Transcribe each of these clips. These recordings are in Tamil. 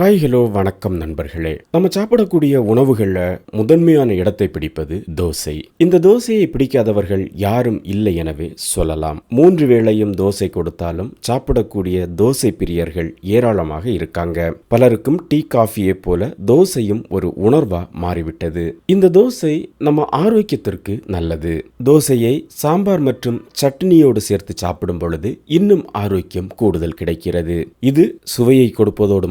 ஹாய் ஹலோ வணக்கம் நண்பர்களே. நம்ம சாப்பிடக்கூடிய உணவுகளில் முதன்மையான இடத்தை பிடிப்பது தோசை. இந்த தோசையை பிடிக்காதவர்கள் யாரும் இல்லை எனவே சொல்லலாம். மூன்று வேளையும் தோசை கொடுத்தாலும் சாப்பிடக்கூடிய தோசை பிரியர்கள் ஏராளமாக இருக்காங்க. பலருக்கும் டீ காஃபியை போல தோசையும் ஒரு உணர்வா மாறிவிட்டது. இந்த தோசை நம்ம ஆரோக்கியத்திற்கு நல்லது. தோசையை சாம்பார் மற்றும் சட்னியோடு சேர்த்து சாப்பிடும் பொழுது இன்னும் ஆரோக்கியம் கூடுதல் கிடைக்கிறது. இது சுவையை கொடுப்பதோடு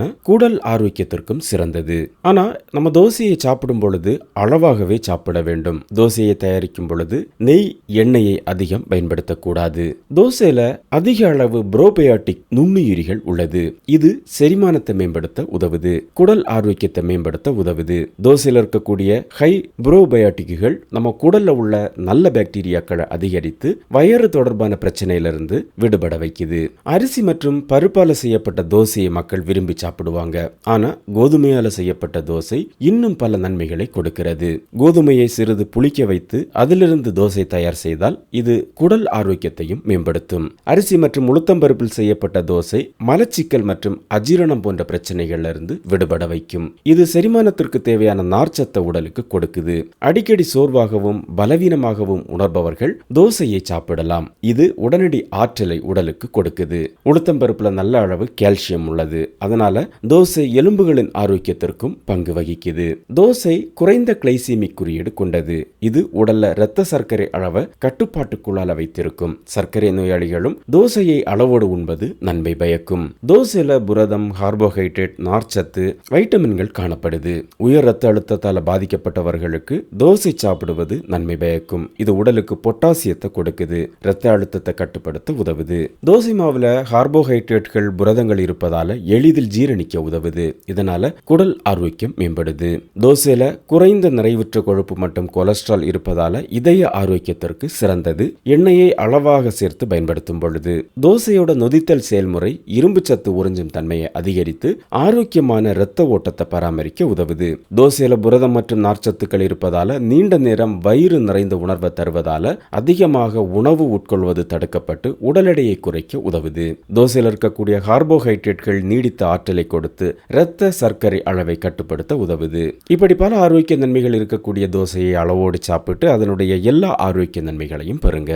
மட்டுமல்லாம கூடல் ஆரோக்கியத்திற்கும் சிறந்தது. ஆனா நம்ம தோசையை சாப்பிடும் பொழுது அளவாகவே சாப்பிட வேண்டும். தோசையை தயாரிக்கும் பொழுது நெய் எண்ணெயை அதிகம் பயன்படுத்தக்கூடாது. தோசையில அதிக அளவு புரோபயாட்டிக் நுண்ணுயிரிகள் உள்ளது. இது செரிமானத்தை மேம்படுத்த உதவுது. குடல் ஆரோக்கியத்தை மேம்படுத்த உதவுது. தோசையில் இருக்கக்கூடிய ஹை புரோபயாட்டிக்குகள் நம்ம குடல்ல உள்ள நல்ல பாக்டீரியாக்களை அதிகரித்து வயிறு தொடர்பான பிரச்சனையிலிருந்து விடுபட வைக்குது. அரிசி மற்றும் பருப்பால செய்யப்பட்ட தோசையை மக்கள் விரும்பி சாப்பிடுவாங்க. ஆனா கோதுமையால செய்யப்பட்ட தோசை இன்னும் பல நன்மைகளை கொடுக்கிறது. கோதுமையை சிறிது புளிக்க வைத்து அதிலிருந்து தோசை தயார் செய்தால் இது குடல் ஆரோக்கியத்தையும் மேம்படுத்தும். அரிசி மற்றும் உளுத்தம்பருப்பில் செய்யப்பட்ட தோசை மலச்சிக்கல் மற்றும் அஜீரணம் போன்ற பிரச்சனைகள்ல இருந்து விடுபட வைக்கும். இது செரிமானத்திற்கு தேவையான நார்ச்சத்தை உடலுக்கு கொடுக்குது. அடிக்கடி சோர்வாகவும் பலவீனமாகவும் உணர்பவர்கள் தோசையை சாப்பிடலாம். இது உடனடி ஆற்றலை உடலுக்கு கொடுக்குது. உளுத்தம்பருப்புல நல்ல அளவு கால்சியம் உள்ளது. அதனால தோசை எலும்புகளின் ஆரோக்கியத்திற்கும் பங்கு வகிக்குது. தோசை குறைந்த கிளைசீமிக் குறியீடு கொண்டது. இது உடல்ல இரத்த சர்க்கரை அளவை கட்டுப்பாட்டுக்குள்ளால வைத்திருக்கும். சர்க்கரை நோயாளிகளும் தோசையை அளவோடு உண்பது நன்மை பயக்கும். தோசையில புரதம் கார்போஹைட்ரேட் நார்ச்சத்து வைட்டமின்கள் காணப்படுது. உயர் ரத்த அழுத்தத்தால பாதிக்கப்பட்டவர்களுக்கு தோசை சாப்பிடுவது நன்மை பயக்கும். இது உடலுக்கு பொட்டாசியத்தை கொடுக்குது. ரத்த அழுத்தத்தை கட்டுப்படுத்த உதவுது. தோசை மாவுல கார்போஹைட்ரேட்கள் புரதங்கள் இருப்பதால எளிதில் ஜி ஜீரணிக்க உதவுது. இதனால குடல் ஆரோக்கியம் மேம்படுது. தோசையில குறைந்த நிறைவுற்ற கொழுப்பு மற்றும் கொலஸ்ட்ரால் இருப்பதால இதய ஆரோக்கியத்திற்கு சிறந்தது. எண்ணெயை அளவாக சேர்த்து பயன்படுத்தும் பொழுது தோசையோட நொதித்தல் செயல்முறை இரும்பு சத்து உறிஞ்சும் தன்மையை அதிகரித்து ஆரோக்கியமான இரத்த ஓட்டத்தை பராமரிக்க உதவுது. தோசையில புரதம் மற்றும் நார்ச்சத்துக்கள் இருப்பதால நீண்ட நேரம் வயிறு நிறைந்த உணர்வை தருவதால அதிகமாக உணவு உட்கொள்வது தடுக்கப்பட்டு உடல் எடையை குறைக்க உதவுது. தோசையில் இருக்கக்கூடிய கார்போஹைட்ரேட்கள் நீடித்த ஆற்றல் ஆற்றலை கொடுத்து இரத்த சர்க்கரை அளவை கட்டுப்படுத்த உதவுது. இப்படி பல ஆரோக்கிய நன்மைகள் இருக்கக்கூடிய தோசையை அளவோடு சாப்பிட்டு அதனுடைய எல்லா ஆரோக்கிய நன்மைகளையும் பெறுங்க.